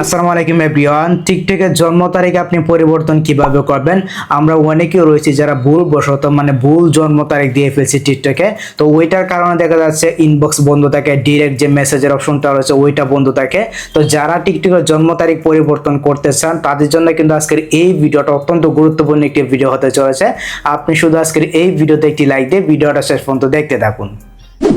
আসসালামু আলাইকুম এভরিওয়ান। টিকটকের জন্ম তারিখ আপনি পরিবর্তন কীভাবে করবেন? আমরা অনেকেই রয়েছি যারা ভুল বশত মানে ভুল জন্ম তারিখ দিয়ে ফেলছি টিকটকে। তো ওইটার কারণে দেখা যাচ্ছে ইনবক্স বন্ধ থাকে ডিরেক্ট যে মেসেজের অপশনটা রয়েছে, ওইটা বন্ধ থাকে। তো যারা টিকটকের জন্ম তারিখ পরিবর্তন করতে চান, তাদের জন্য কিন্তু আজকের এই ভিডিওটা অত্যন্ত গুরুত্বপূর্ণ একটি ভিডিও হতে চলেছে। আপনি শুধু আজকের এই ভিডিওতে একটি লাইক দিয়ে ভিডিওটা শেষ পর্যন্ত দেখতে থাকুন।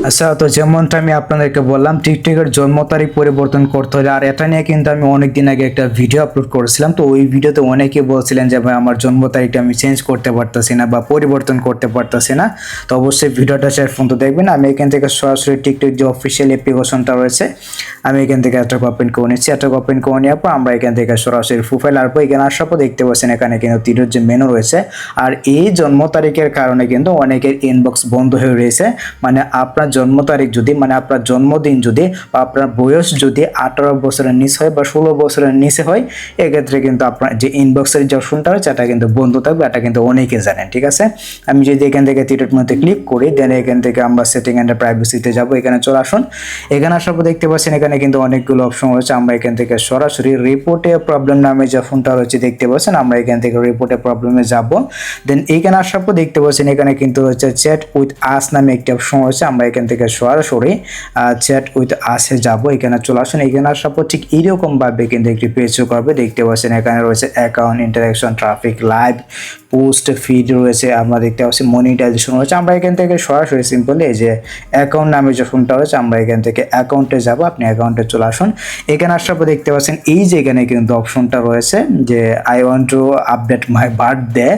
আচ্ছা তো যেমনটা আমি আপনাদেরকে বললাম, টিকটকের জন্ম তারিখ পরিবর্তন করতে হলে, আর এটা নিয়ে কিন্তু আমি অনেক দিন আগে একটা ভিডিও আপলোড করেছিলাম। তো ওই ভিডিওতে অনেকে বলছিলেন যে, ভাই, আমার জন্ম তারিখটা আমি চেঞ্জ করতে পারতেছি না বা পরিবর্তন করতে পারতেছি না। তো অবশ্যই ভিডিওটা শেষ পর্যন্ত দেখবেন। আমি এখান থেকে সরাসরি টিকটক যে অফিসিয়াল অ্যাপ্লিকেশনটা রয়েছে, আমি এখান থেকে একটা ওপেন করে নিচ্ছি। একটা ওপেন করে নেওয়ার পর আমরা এখান থেকে সরাসরি প্রোফাইল আসব এখানে আসার পর দেখতে পাচ্ছেন এখানে কিন্তু তিনের যে মেনু রয়েছে। আর এই জন্ম তারিখের কারণে কিন্তু অনেকের ইনবক্স বন্ধ হয়ে রয়েছে। মানে আপনার জন্ম তারিখ যদি মানে আপনার জন্মদিন যদি বা আপনার বয়স যদি আঠারো বছরের নিচে হয় বা ষোলো বছরের নিচে হয়, এক্ষেত্রে কিন্তু আপনার যে ইনবক্সের যে অপশনটা রয়েছে, এটা কিন্তু বন্ধ থাকবে, এটা কিন্তু অনেকে জানেন, ঠিক আছে? আমি যদি এখান থেকে তীরের মধ্যে ক্লিক করি দেন এখান থেকে আমরা সেটিং অ্যান্ড প্রাইভেসিতে যাব, এখানে চলে আসুন। এখানে আসার পর দেখতে পাচ্ছেন, এখানে কিন্তু অনেকগুলো অপশন রয়েছে, আমরা এখান থেকে সরাসরি রিপোর্টে প্রবলেম নামে যে ফোনটা রয়েছে, দেখতে পাচ্ছেন, আমরা এখান থেকে রিপোর্টে প্রবলেমে যাব। দেন এইখানে আসার পর দেখতে পাচ্ছেন, এখানে কিন্তু রয়েছে চ্যাট উইথ আস নামে একটি অপশন রয়েছে, আমরা এখান থেকে সরাসরি চ্যাট উইথ আসে যাব। এখানে চলে আসুন। এখানে আসার পর ঠিক এইরকম ভাবে কিন্তু একটি পেজ করবে। দেখতে পাচ্ছেন, এখানে রয়েছে account interaction traffic live post feed রয়েছে। আমরা দেখতে পাচ্ছি মনিটাইজেশন রয়েছে। আমরা এখান থেকে সরাসরি সিম্পলি এই যে অ্যাকাউন্ট নামে যে ফোনটা রয়েছে, আমরা এখান থেকে অ্যাকাউন্টে যাব। আপনি অ্যাকাউন্টে চলে আসুন। এখানে আসার পর দেখতে পাচ্ছেন, এই যে এখানে কিন্তু অপশনটা রয়েছে যে I want to update my birthday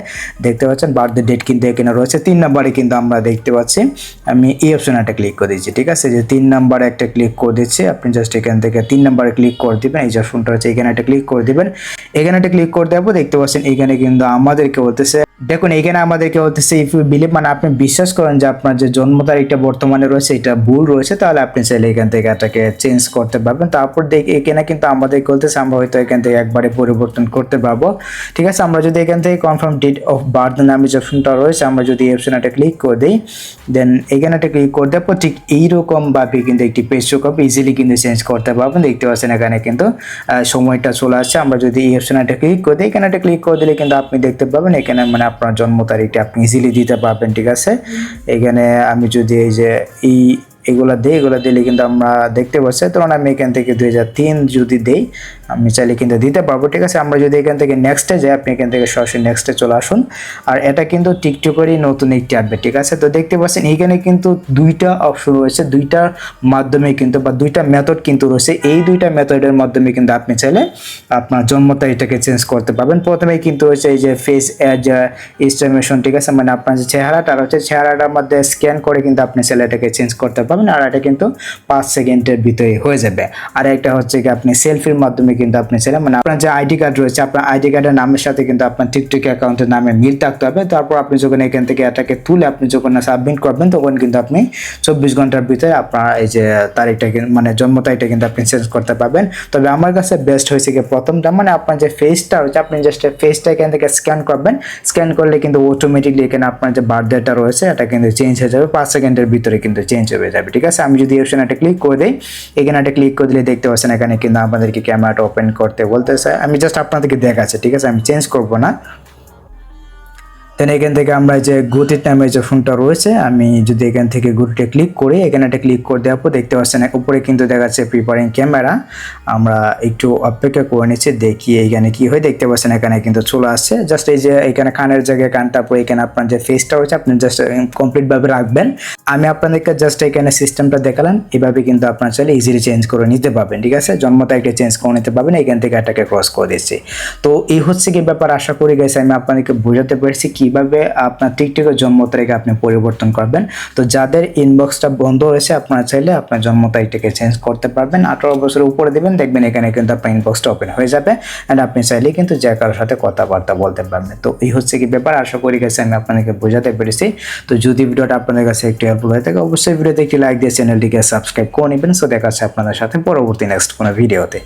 দেখতে পাচ্ছেন বার্থডে ডেট কিন্তু এখানে রয়েছে। তিন নাম্বারে কিন্তু আমরা দেখতে পাচ্ছি, আমি এই অপশনে একটা ক্লিক করে দিচ্ছি ঠিক আছে? যে তিন নাম্বারে একটা ক্লিক করে দিচ্ছে আপনি জাস্ট এখান থেকে তিন নাম্বারে ক্লিক করে দিবেন, এই যে ফোনটা আছে এখানে একটা ক্লিক করে দিবেন। এখানে একটা ক্লিক করে দেবো দেখতে পাচ্ছেন এখানে কিন্তু আমাদেরকে বলতেছে দেখুন, এখানে আমাদেরকে বলতেছে ইফ ইউ বিলিভ মানে আপনি বিশ্বাস করেন যে আপনার যে জন্ম তারিখটা বর্তমানে রয়েছে, এটা ভুল রয়েছে, তাহলে আপনি চাইলে এখান থেকে এটাকে চেঞ্জ করতে পারবেন। তারপর দেখ, এখানে কিন্তু আমাদের বলতেছে, আমরা হয়তো এখান থেকে একবারে পরিবর্তন করতে পারব। ঠিক আছে, আমরা যদি এখান থেকে কনফার্ম ডেট অফ বার্থ নামে যে অপশনটা রয়েছে, আমরা যদি এই অপশনে একটা ক্লিক করে দিই দেন এখানে একটা ক্লিক করে দেওয়ার পর ঠিক এইরকম ভাবে কিন্তু একটি পেজ চোকআপ ইজিলি কিন্তু চেঞ্জ করতে পারবেন। দেখতে পাচ্ছেন এখানে কিন্তু সময়টা চলে আসছে। আমরা যদি এই অপশনে একটা ক্লিক করে দিই, এখানে একটা ক্লিক করে দিলে কিন্তু আপনি দেখতে পাবেন এখানে মানে আপনার জন্ম তারিখটা আপনি ইজিলি দিতে পারবেন, ঠিক আছে? এখানে আমি যদি এই যে এই এগুলো দিই, এগুলো দিলে কিন্তু আমরা দেখতে পাচ্ছি। তখন আমি এখান থেকে দুই হাজার তিন যদি দেই আমি চাইলে কিন্তু দিতে পারব, ঠিক আছে? আমরা যদি এখান থেকে নেক্সটে যাই, আপনি এখান থেকে সরাসরি নেক্সটে চলে আসুন। আর এটা কিন্তু টিকটকেরই নতুন একটি আপডেট ঠিক আছে? তো দেখতে পাচ্ছেন, এখানে কিন্তু দুইটা অপশন রয়েছে দুইটার মাধ্যমে কিন্তু বা দুইটা মেথড কিন্তু রয়েছে। এই দুইটা মেথডের মাধ্যমে কিন্তু আপনি চাইলে আপনার জন্ম তারিখটাকে চেঞ্জ করতে পারবেন। প্রথমে কিন্তু হচ্ছে এই যে ফেস এজ ইনস্টামেশন ঠিক আছে? মানে আপনার যে চেহারাটা রয়েছে চেহারাটার মধ্যে স্ক্যান করে কিন্তু আপনি চাইলে এটাকে চেঞ্জ করতে পারবেন। আর এটা কিন্তু পাঁচ সেকেন্ডের ভিতরে হয়ে যাবে। আর একটা হচ্ছে কি, আপনি সেলফির মাধ্যমে কিন্তু আপনি চাইলে মানে আপনার যে আইডি কার্ড রয়েছে, আপনার আইডি কার্ডের নামের সাথে কিন্তু আপনার টিকটক অ্যাকাউন্টের নামে মিল থাকতে হবে। তারপর আপনি যখন এখান থেকে এটাকে তুলে আপনি যখন সাবমিট করবেন, তখন কিন্তু আপনি চব্বিশ ঘণ্টার ভিতরে আপনার এই যে তারিখটা মানে জন্ম তারিখটা কিন্তু আপনি চেঞ্জ করতে পারবেন। তবে আমার কাছে বেস্ট হয়েছে কি প্রথমটা মানে আপনার যে ফেসটা রয়েছে, আপনি জাস্ট ফেসটা এখান থেকে স্ক্যান করবেন। স্ক্যান করলে কিন্তু অটোমেটিকলি এখানে আপনার যে বার্থডেটা রয়েছে, এটা কিন্তু চেঞ্জ হয়ে যাবে। পাঁচ সেকেন্ডের ভিতরে কিন্তু চেঞ্জ হয়ে যাবে, ঠিক আছে? আমি যদি অপশন একটা ক্লিক করে দিই, এখানে একটা ক্লিক করে দিলে দেখতে পাচ্ছেন এখানে কিন্তু আমাদেরকে ক্যামেরাটা ওপেন করতে বলতেছে আমি জাস্ট আপনাদেরকে দেখাচ্ছি ঠিক আছে? আমি চেঞ্জ করব না। দেন এখান থেকে আমরা যে গুটির নামে যে ফোনটা রয়েছে, আমি যদি এখান থেকে গুটিতে ক্লিক করি, এখানে একটা ক্লিক করে দেওয়ার পর দেখতে পাচ্ছেন উপরে কিন্তু দেখা যাচ্ছে প্রিপারিং ক্যামেরা আমরা একটু অপেক্ষা করে নিচ্ছি, দেখি এইখানে কি হয়। দেখতে পাচ্ছেন এখানে কিন্তু চলে আসছে। জাস্ট এই যে এখানে কানের জায়গায় কানটা পরে এখানে আপনার যে ফেসটা রয়েছে, আপনি জাস্ট কমপ্লিটভাবে রাখবেন। আমি আপনাদেরকে জাস্ট এখানে সিস্টেমটা দেখালাম, এভাবে কিন্তু আপনার চাইলে ইজিলি চেঞ্জ করে নিতে পারবেন, ঠিক আছে? জন্ম তারিখটা চেঞ্জ করে নিতে পারবেন, এখান থেকে এটাকে ক্রস করে দিচ্ছি। তো এই হচ্ছে কি ব্যাপার, আশা করি গেছে আমি আপনাদেরকে বোঝাতে পেরেছি কীভাবে আপনার টিকটকের জন্ম তারিখ আপনি পরিবর্তন করবেন? তো যাদের ইনবক্সটা বন্ধ রয়েছে, আপনারা চাইলে আপনার জন্ম তারিখটাকে চেঞ্জ করতে পারবেন। আঠারো বছরের উপরে দেবেন, দেখবেন এখানে কিন্তু আপনার ইনবক্সটা ওপেন হয়ে যাবে। অ্যান্ড আপনি চাইলে কিন্তু যে কারোর সাথে কথাবার্তা বলতে পারবেন। তো এই হচ্ছে কি ব্যাপার, আশা করি গেছে আমি আপনাদেরকে বোঝাতে পেরেছি। তো যদি ভিডিওটা আপনাদের কাছে একটু হেল্পফুল হয়ে থাকে, অবশ্যই ভিডিওতে একটি লাইক দিয়ে চ্যানেলটিকে সাবস্ক্রাইব করে নেবেন। সো দেখা যাচ্ছে আপনাদের সাথে পরবর্তী নেক্সট কোনো ভিডিওতে